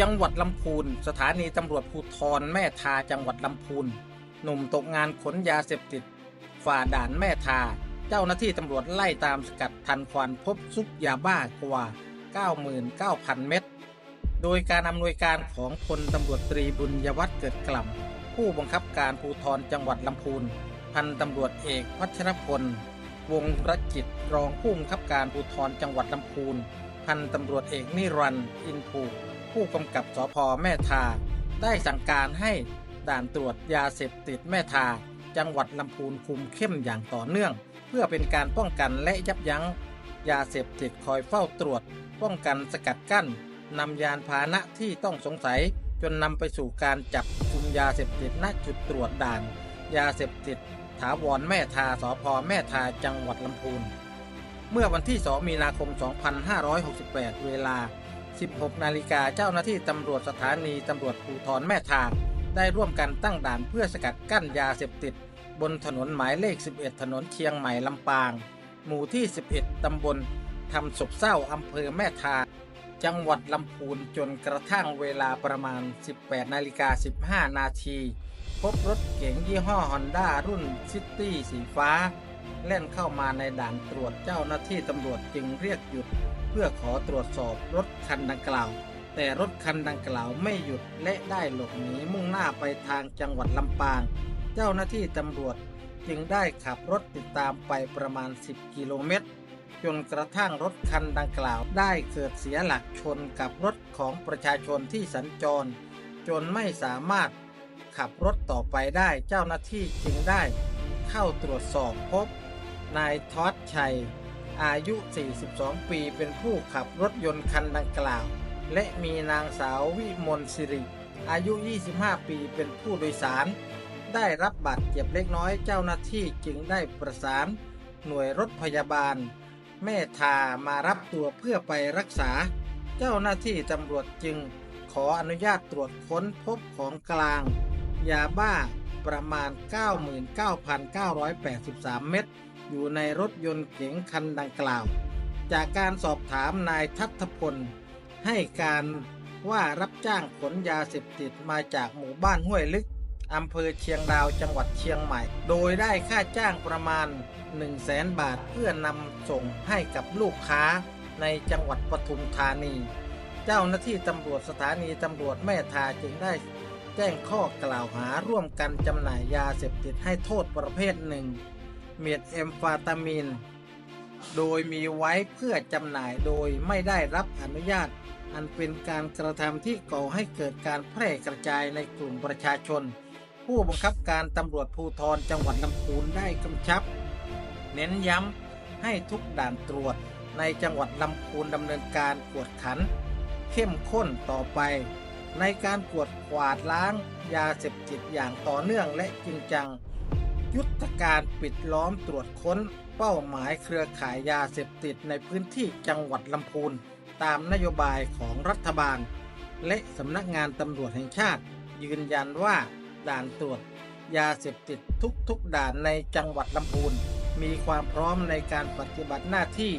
จังหวัดลำพูน สถานีตำรวจภูธรแม่ทาจังหวัดลำพูน หนุ่มตกงานขนยาเสพติด ฝ่าด่านแม่ทา เจ้าหน้าที่ตำรวจไล่ตามสกัดทันควันพบซุกยาบ้ากว่า 99,000 เม็ด โดยการอำนวยการของพลตำรวจตรีบุญยวัฒน์เกิดกล่ำ ผู้บังคับการภูธรจังหวัดลำพูน พันตำรวจเอกพัชรพล วงรจิตรองผู้บังคับการภูธรจังหวัดลำพูน พันตำรวจเอกนิรันดร์อินภู ผู้กำกับสพแม่ทา ได้สั่งการให้ด่านตรวจยาเสพติดแม่ทา จังหวัดลำพูนคุมเข้มอย่างต่อเนื่อง เพื่อเป็นการป้องกันและยับยั้ง ยาเสพติดคอยเฝ้าตรวจ ป้องกันสกัดกั้นนำยานพาหนะที่ต้องสงสัย จนนำไปสู่การจับกุมยาเสพติดณจุดตรวจด่าน ยาเสพติด ถาวรแม่ทาสพแม่ทาจังหวัดลำพูนเมื่อวันที่ 2 มีนาคม 2568 เวลา 16 นาฬิกาเจ้าหน้าที่ตำรวจสถานีตำรวจภูธรแม่ทาได้ร่วมกันตั้งด่านเพื่อสกัดกั้นยาเสพติด บนถนนหมายเลข 11 ถนนเชียงใหม่ลำปาง หมู่ที่ 11 ตำบลทำศพเศร้าอำเภอแม่ทาจังหวัดลำพูนจนกระทั่งเวลาประมาณ 18 นาฬิกา 15 นาที พบรถเก๋งยี่ห้อฮอนด้ารุ่นซิตี้สีฟ้า แล่นเข้ามาในด่านตรวจเจ้าหน้าที่ตำรวจจึงเรียกหยุด เพื่อขอตรวจสอบรถคันดังกล่าว แต่รถคันดังกล่าวไม่หยุดและได้หลบหนีมุ่งหน้าไปทางจังหวัดลำปาง เจ้าหน้าที่ตำรวจจึงได้ขับรถติดตามไปประมาณ 10 กิโลเมตร จนกระทั่งรถคันดังกล่าวได้เกิดเสียหลักชนกับรถของประชาชนที่สัญจร จนไม่สามารถขับรถต่อไปได้เจ้าหน้าที่จึงได้ เข้าตรวจสอบพบ นายทอดชัย อายุ 42 ปีเป็นผู้ขับรถยนต์คันดังกล่าว และมีนางสาววิมลสิริ อายุ 25 ปีเป็นผู้โดยสาร ได้รับบาดเจ็บเล็กน้อยเจ้าหน้าที่จึงได้ประสาน หน่วยรถพยาบาล แม่ทามารับตัวเพื่อไปรักษา เจ้าหน้าที่ตำรวจจึงขออนุญาตตรวจค้นพบของกลาง ยาบ้าประมาณ 99,983 เม็ดอยู่ในรถยนต์เก๋งคันดังกล่าว จากการสอบถามนายทัศพล ให้การว่ารับจ้างขนยาเสพติดมาจากหมู่บ้านห้วยลึกอำเภอเชียงดาวจังหวัดเชียงใหม่ โดยได้ค่าจ้างประมาณ 1 0 0 0 0แสนบาทเพื่อนำส่งให้กับลูกค้าในจังหวัดปทุมธานี เจ้าหน้าที่ตำรวจสถานีตำรวจแม่ทาจึงได้ แจ้งข้อกล่าวหาร่วมกันจำหน่ายยาเสพติดให้โทษประเภทหนึ่ง เม็ดแอมฟาตามีนโดยมีไว้เพื่อจำหน่ายโดยไม่ได้รับอนุญาต อันเป็นการกระทำที่ก่อให้เกิดการแพร่กระจายในกลุ่มประชาชน ผู้บังคับการตำรวจภูธรจังหวัดลำพูนได้กำชับ เน้นย้ำให้ทุกด่านตรวจในจังหวัดลำพูนดำเนินการกวดขัน เข้มข้นต่อไป ในการกวดกวาดล้างยาเสพติดอย่างต่อเนื่องและจริงจัง ยุทธการปิดล้อมตรวจค้น เป้าหมายเครือข่ายยาเสพติดในพื้นที่จังหวัดลำพูน ตามนโยบายของรัฐบาล และสำนักงานตำรวจแห่งชาติ ยืนยันว่าด่านตรวจ ยาเสพติดทุกๆด่านในจังหวัดลำพูน มีความพร้อมในการปฏิบัติหน้าที่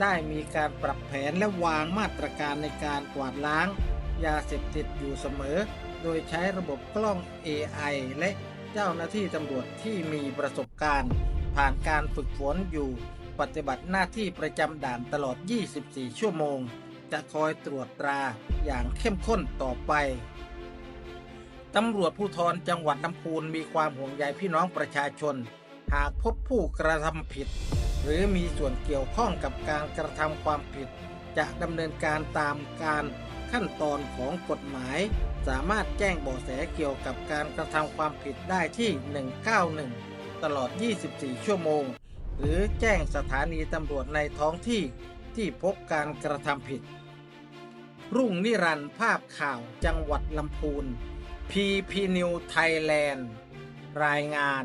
ได้มีการปรับแผนและวางมาตรการในการกวาดล้าง ยาเสพติดอยู่เสมอ โดยใช้ระบบกล้อง AI และเจ้าหน้าที่ตำรวจที่มีประสบการณ์ ผ่านการฝึกฝนอยู่ ปฏิบัติหน้าที่ประจำด่านตลอด 24 ชั่วโมง จะคอยตรวจตราอย่างเข้มข้นต่อไปตำรวจภูธรจังหวัดลำพูนมีความห่วงใยพี่น้องประชาชน หากพบผู้กระทำผิด หรือมีส่วนเกี่ยวข้องกับการกระทำความผิด จะดำเนินการตามการ ขั้นตอนของกฎหมาย สามารถแจ้งเบาะแสเกี่ยวกับการกระทำความผิดได้ที่ 191 ตลอด 24 ชั่วโมง หรือแจ้งสถานีตำรวจในท้องที่ที่พบการกระทำผิด รุ่งนิรันด์ภาพข่าวจังหวัดลำพูน PP New Thailand รายงาน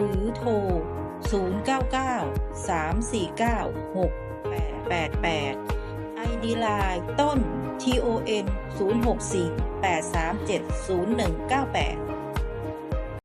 รือโทร 0993496888 ไอดีไลน์ต้น ton 0648370198